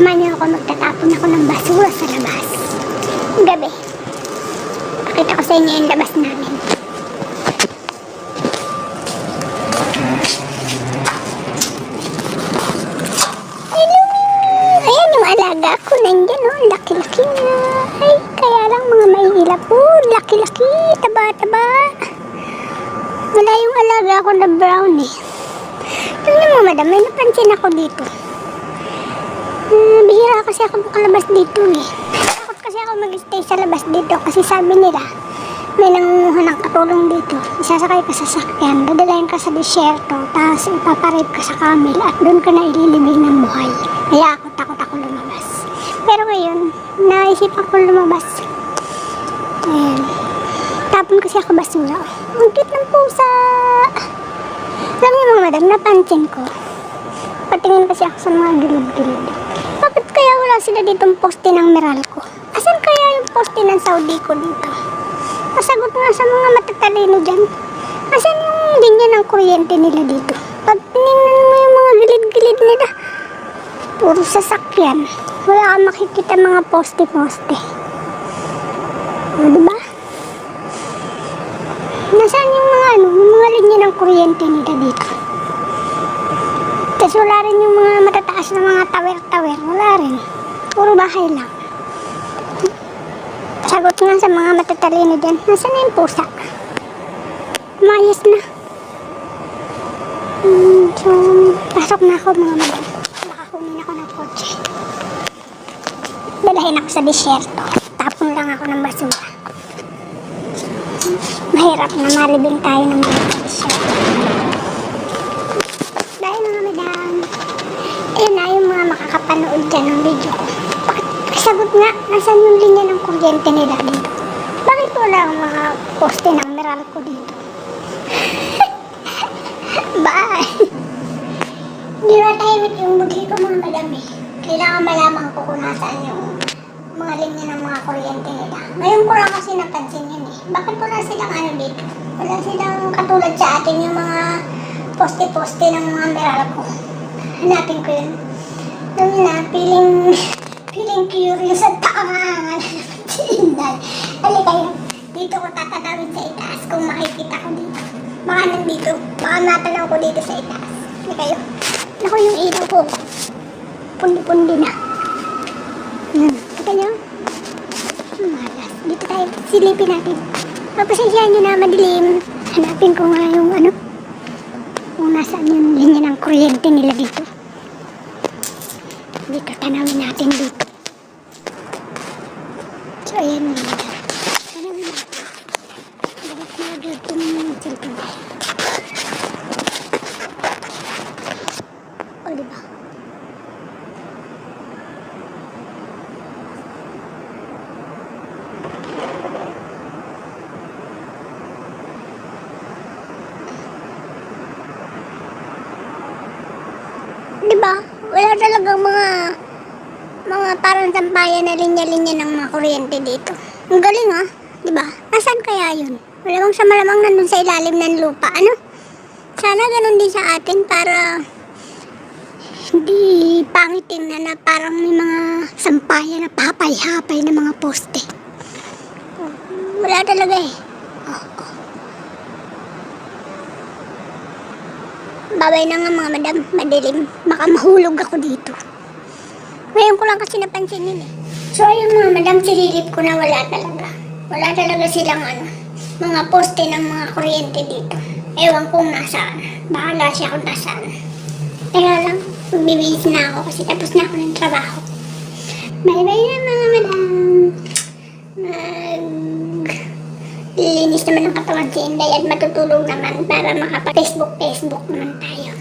Samahan niyo ako, magtatapon ako ng basura sa labas. Gabi. Pakita ko sa inyo yung labas namin. Ayan yung alaga ko. Nandyan oh. Laki-laki kaya lang mga mahihilap po. Laki-laki. Taba-taba. Wala yung alaga ko na brown eh. Mo madam, may napansin ako dito. Hmm, bihira kasi ako makalabas dito eh. Takot kasi ako mag-stay sa labas dito kasi sabi nila, may nangunguha ng katulong dito. Isasakay ka sa sakyan, dadalayan ka sa disyerto, tapos ipaparate ka sa camel at doon ka na ililibing ng buhay. Kaya ako takot ako lumabas. Pero ngayon, naisipan ko lumabas. Ayan. Tapon kasi ako basura. Ang cute ng pusa. Alam niyo mga madam, napansin ko. Patingin kasi ako sa mga gilid-gilid. Sila ditong poste ng Meralco? Asan kaya yung poste ng Saudi ko dito? Pasagot nga sa mga matatalino dyan. Asan yung linya ng kuryente nila dito? Pag tinignan mo yung mga gilid-gilid nila, puro sasakyan. Wala kang makikita mga poste-poste. O, diba? Nasaan yung mga ano, yung mga linya ng kuryente nila dito? Tapos wala rin yung mga matataas na mga tower-tower. Wala rin. Puro bahay lang. Sagot nga sa mga matatalino dyan. Nasaan na yung pusa? Mayos na. Hmm, so, pasok na ako mga madam. Nakakunin ako ng kotse. Dalahin ako sa disyerto. Tapon lang ako ng basura. Mahirap na maribing tayo ng mga disyerto. Dahil mga madam, ayun na yung mga makakapanood dyan ng video ko. Bakit, sagot nga, nasan yung linya ng kuryente nila dito? Bakit wala ang mga poste ng Meralco dito? Bye! Di ba tahimik yung bughi ko mga madam eh? Kailangan malaman ko kung nasaan yung mga linya ng mga kuryente nila. Ngayon ko lang kasi napansin yun eh. Bakit wala silang ano dito? Wala silang katulad sa atin yung mga poste-poste ng mga Meralco. Hanapin ko yun. Niyo na, feeling, feeling curious at takangan. Sinday. Hali kayo. Dito ko tatatawid sa itaas kung makikita ko dito. Baka nandito. Baka matanaw ko dito sa itaas. Hali kayo. Naku yung ilaw ko. Pundi-pundi na. Hmm. Kita niyo? Malas. Dito tayo. Silipin natin. Papasensyahan niyo na madilim. Hanapin ko nga yung ano. Kung nasaan yung linya ng kuryente nila dito. Dito, tanawin natin dito. Di ba? Wala talagang mga mga parang sampayan na linya-linya ng mga kuryente dito. Ang galing ah. Di ba? Asan kaya yun? Malamang sa malamang nandun sa ilalim ng lupa. Ano? Sana ganun din sa atin para hindi pangit tingnan na parang may mga sampayan na papay-hapay na mga poste. Wala talaga eh. Oh. Babay na nga mga madam, madilim. Baka mahulog ako dito. Ngayon ko lang kasi napansin yun eh. So ayun mga madam, sililip ko na wala talaga. Wala talaga silang ano, mga poste ng mga kuryente dito. Ewan kong nasaan. Bahala siya kung nasaan. Teka lang, magbibihis na ako kasi tapos na ako ng trabaho. Bye-bye na mga madam. Mag... Linis naman ng katawan si Inday at matutulog naman para makapag-Facebook-Facebook naman tayo.